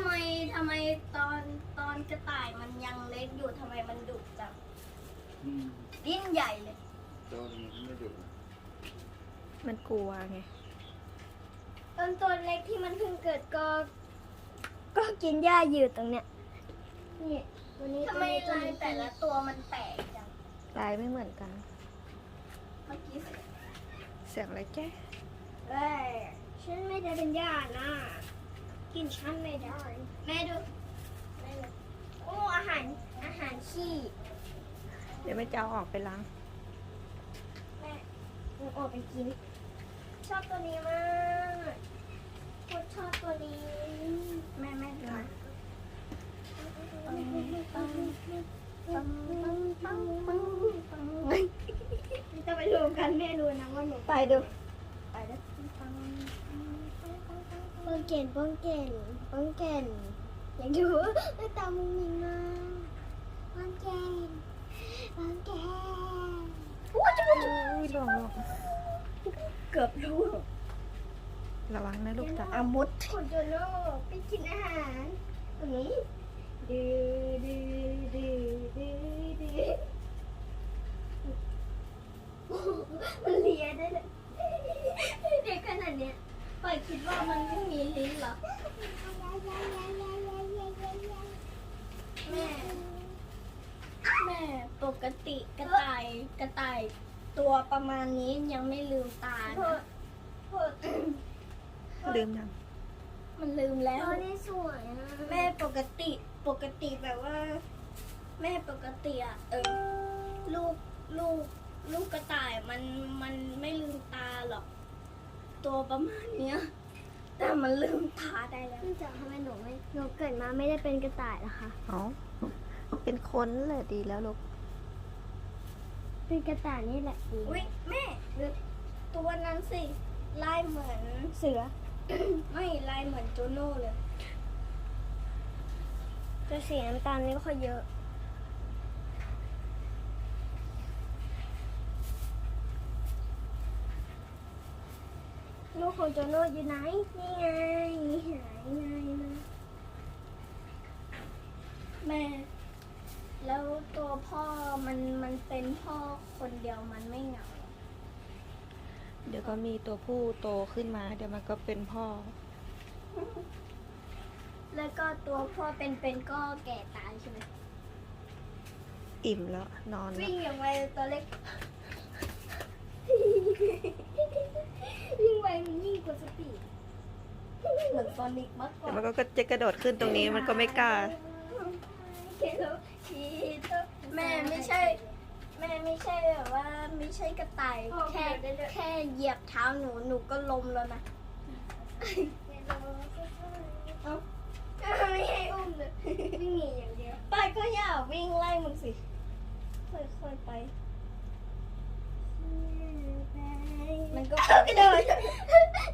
ำไมทำไมตอนตอนกระต่ายมันยังเล็กอยู่ทำไมมันดุจังอืมดิ้นใหญ่เลย โดนมันไม่ดุมันกลัวไง ตอนตัวเล็กที่มันเพิ่งเกิดก็ ก็กินหญ้าอยู่ตรงเนี้ย นี่ตัวนี้ทำไมลายแต่ละตัวมันแปลกจังลายไม่เหมือนกัน เมื่อกี้เสียงเสียงอะไรแจ๊ะเอ้ยฉันไม่ได้เป็นย่านะ กินฉันไม่ได้แม่ดูแม่ดูโอ้อาหารอาหารขี้เดี๋ยวแม่จะเอาออกไปล้าง แม่หนูออกไปกิน ชอบตัวนี้มากโคตรชอบตัวนี้ แม่แม่ดูนะปังปังปังปังปังปังปังจะไปรวมกันแม่รู้นะว่าหนูไปดูไปดู เปิ้งเก่นเปิ้งเก่นเปิ้งเก่นอยากดูหน้าตามุ้งมิ้งมากเปิ้งเก่นเปิ้งเก่นอุ้ยลองลองเกือบรู้ระวังนะลูกตาอามุดคุณโจโน่ไปกินอาหารตรงนี้ดื้อดื้อดื้อดื้อดื้อมันเลียได้เลยเด็กขนาดเนี้ย ปอยคิดว่ามันไม่มีลิ้นเหรอ แม่ แม่ปกติกระต่ายกระต่ายตัวประมาณนี้ยังไม่ลืมตาโทนะษโทษลืมยังมันลืมแล้วตัวนี้สวยอะแม่ปกติปกติแบบว่า แม่ปกติอะเออลูกลูกลูกกระต่ายมันมันไม่ลืมตาหรอก ตัวประมาณเนี้ย แต่มันลืมตาได้แล้วพี่จ๋าทำไมหนูไม่หนูเกิดมาไม่ได้เป็นกระต่ายล่ะคะเอ๋อเป็นคนแหละดีแล้วลูกเป็นกระต่ายนี่แหละดีอุ้ยแม่ดูตัวนั้นสิลายเหมือนเสือ ไม่ลายเหมือนโจโน่เลยแต่สีน้ำตาลนี่ก็ค่อยเยอะ ลูกของโจโน่อยู่ไหน นี่ไงหายไงนะแม่ แล้วตัวพ่อมันมันเป็นพ่อคนเดียวมันไม่เหงาหรอเดี๋ยวก็มีตัวผู้โตขึ้นมา เดี๋ยวมันก็เป็นพ่อ แล้วก็ตัวพ่อเป็นๆก็แก่ตายใช่ไหมอิ่มแล้วนอนแล้ว วิ่งอย่างไวตัวเล็กยิ่งไว มันยิ่งกว่าสปีดเหมือนโซนิกมากกเดี๋ยวว่ามันก็จะกระโดดขึ้นตรงนี้มันก็ไม่กล้าเคโลชีโตแม่ไม่ใช่ แม่ไม่ใช่แบบว่าไม่ใช่กระต่ายแค่แค่เหยียบเท้าหนูหนูก็ล้มแล้วนะเอ้าไม่ให้อุ้มเลยวิ่งหนีอย่างเดียวไปก็อย่าวิ่งไล่มึงสิค่อยๆไป มันก็ไปเลย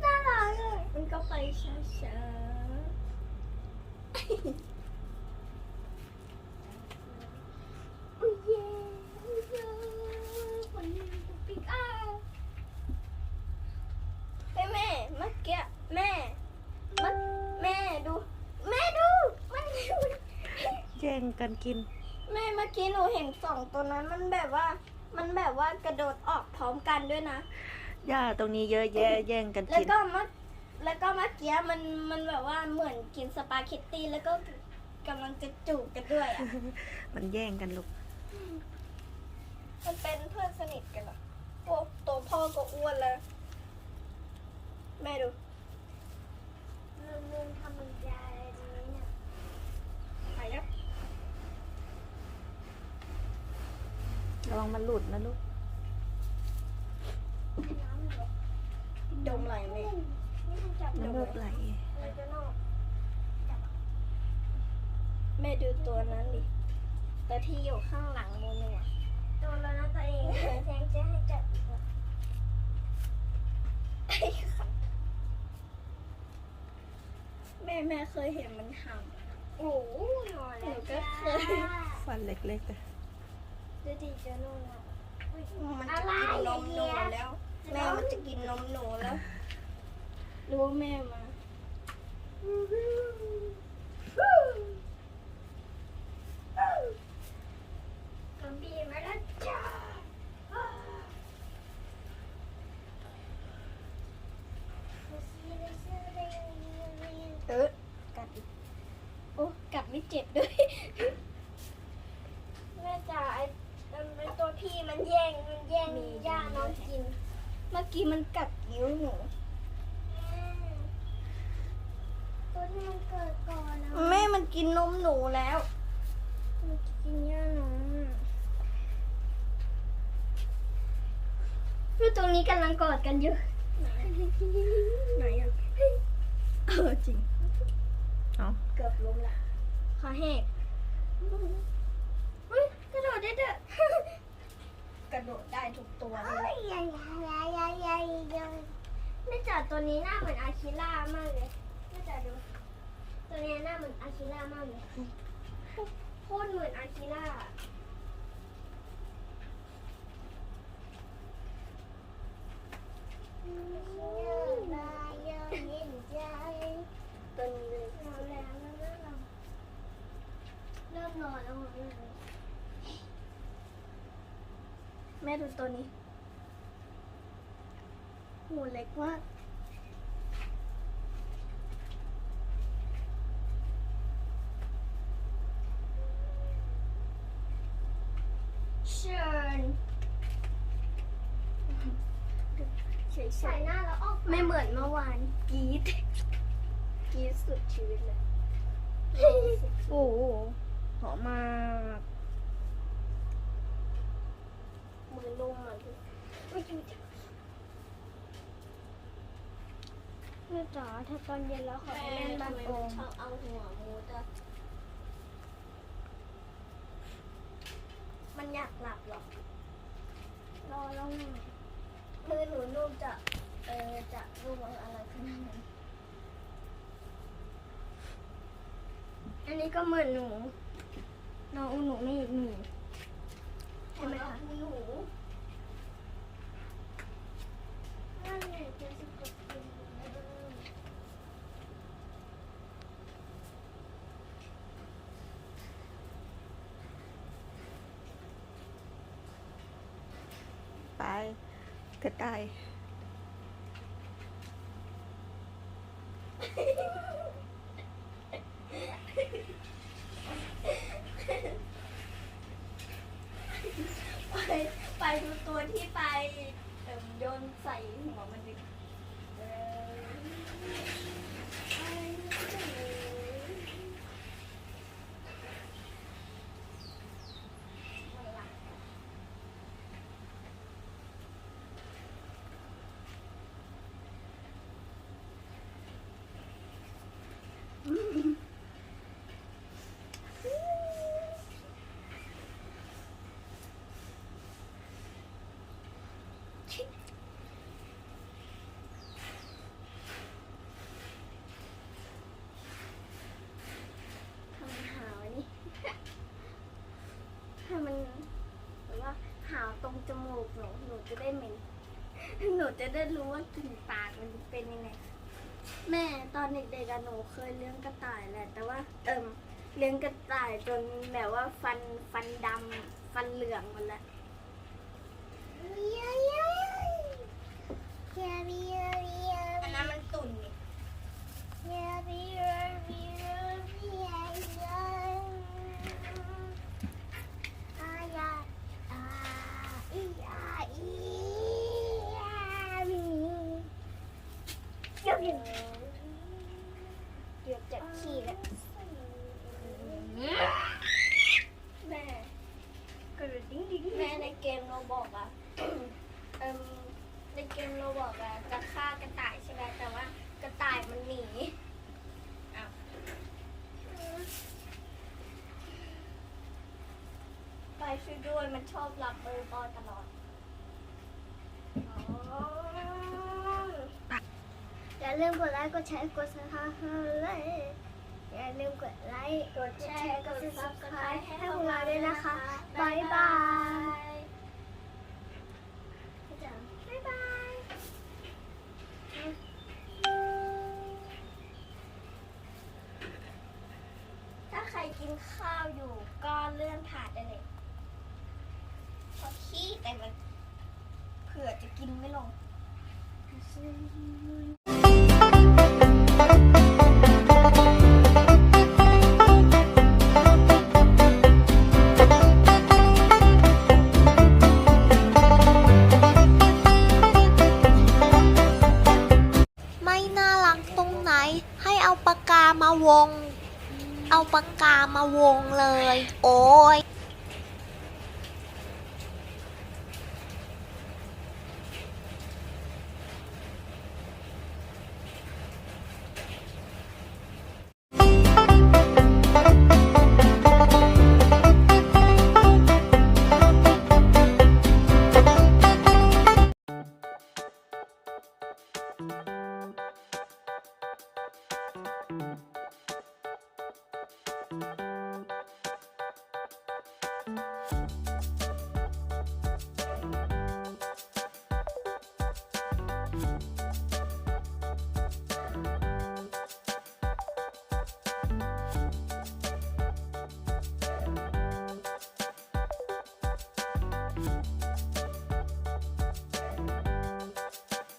น่ารักมันก็ไปช้าๆอุ้ยเย้อุ้ยเย้คนนี้ปิกอ้าเฮ้ยแม่เมื่อกี้แม่เมื่อแม่ดู แม่ดูมัน แย่งกันกิน แม่เมื่อกี้หนูเห็นสองตัวนั้นมันแบบว่า มันแบบว่ากระโดด ออกพร้อมกันด้วยนะ หญ้าตรงนี้เยอะแยะแย่งกันแล้วกิน ก็เมื่อแล้วก็เมื่อกี้มันมันแบบว่าเหมือนกินสปาเกตตี้แล้วก็กำลังจะจูบกันด้วยอะมันแย่งกันลูก มันเป็นเพื่อนสนิทกันเหรอโอ้ตัวพ่อก็อ้วนแล้ว แม่ดูลืมลืมทำมันยายอะไรนี้เนี่ยไปแล้วระวังมันหลุดนะลูก น้ำเหรอ ดมไหลแม่นี่มันจับน้ำมูกไหลมันจะนอกแม่ดูตัวนั้นดิตัวที่อยู่ข้างหลังโมโน่อะโดนแล้วนะตัวเองแทงจะให้จับอีกเหรอแม่แม่เคยเห็นมันเห่าโอ้โหนอนแล้วหนูก็จ้าเคยฟันเล็กๆเลยดูดิเจาโน่นอะอุ๊ยมันจะกินนมหนูแล้ว แม่มันจะกินนมหนูแล้ว รู้แม่มากบีมาแล้วจ้าเออกัดโอ้กัดไม่เจ็บด้วย มื่อกี้มันกัดนิ้วหนูตัวนี้มันเกิดก่อนนะแม่มันกินนมหนูแล้ว มันกินย่าน้องอะคือตรงนี้กำลังกอดกันอยู่ไหนอะเออจริง เอาเกือบล้มละคอแหกเฮ้ยกระโดดได้ด้วย กระโดดได้ทุกตัวเลเอ้ยยยายยายยายยายยายยายแม่จ๋าตัวนี้หน้าเหมือนอาคิล่ามากเลยแม่จ๋าดู ตัวนี้หน้าเหมือนอาคิล่ามากเลยโคตรเหมือนอาคิล่ายายยายเย็นใจตัวนี้เลยนอนแล้วเริ่มเริ่มนอนแล้วเหรอ แม่ดูตัวนี้ หูเล็กมากเชิญเฉใส่ยหน้าแล้วออกๆไม่เหมือนเมื่อวานกรีดกรีดสุดชีวิตเลย โอ้โหหอมมาก มือลุ่มอะดูไม่จริงแม่จ๋าถ้าตอนเย็นแล้วขอไปแม่เล่นทำบ้านโอมันมชอบเอาหัวมูดอะมันอยากหลับหรอรอลงมือหนูนุ่มจะ เออจะนุ่มอะไรขนาดนั้นอันนี้ก็เหมือนหนู น้องหนูไม่หนู ใช่ไหมคะหนูนั่นแหละจะสะกดเป็นไปกระต่าย ไปไปดูตัวที่ไปเอิ่มโยนใส่หัวมันดิเออไปดูมันหลับ ทำไมหาวะนี่ ให้มันแบบว่าหาวตรงจมูกหนูหนูจะได้เหม็นหนูจะได้รู้ว่ากลิ่นปากมันเป็นยังไงแม่ตอนเด็กๆหนูเคยเลี้ยงกระต่ายแหละแต่ว่าเอิมเลี้ยงกระต่ายจนแบบว่าฟันฟันดำฟันเหลืองหมดแล้ว ยายยายยายยายยาย อันนั้นมันตุ่นนี่ ยายยายยายยายยายอายาอาอีอาอีอาบีเดี๋ยวเดี๋ยว เกือบจะขี้แล้ว แม่กระดิ่งดิ่งแม่ในเกมเราบอกอะ เอิมในเกมเราบอกอะจะฆ่ากระต่ายใช่ไหมแต่ว่ากระต่ายมันหนีอ้าวไป ช่วยด้วยมันชอบหลับเบอร์บอลตลอดอ๋ออย่าลืมกดไลค์กดแชร์กดซับสไครต์เลยอย่าลืมกดไลค์กดแชร์กดซับสไครต์ให้พวกเราด้วยนะคะบายบายบ๊ายบายถ้าใครกินข้าวอยู่ก็เลื่อนผ่านได้เลยเพอขี้แต่มันเผื่อจะกินไม่ลงไม่น่ารักตรงไหน ให้เอาปากกามาวง เอาปากกามาวงเลย โอ้ย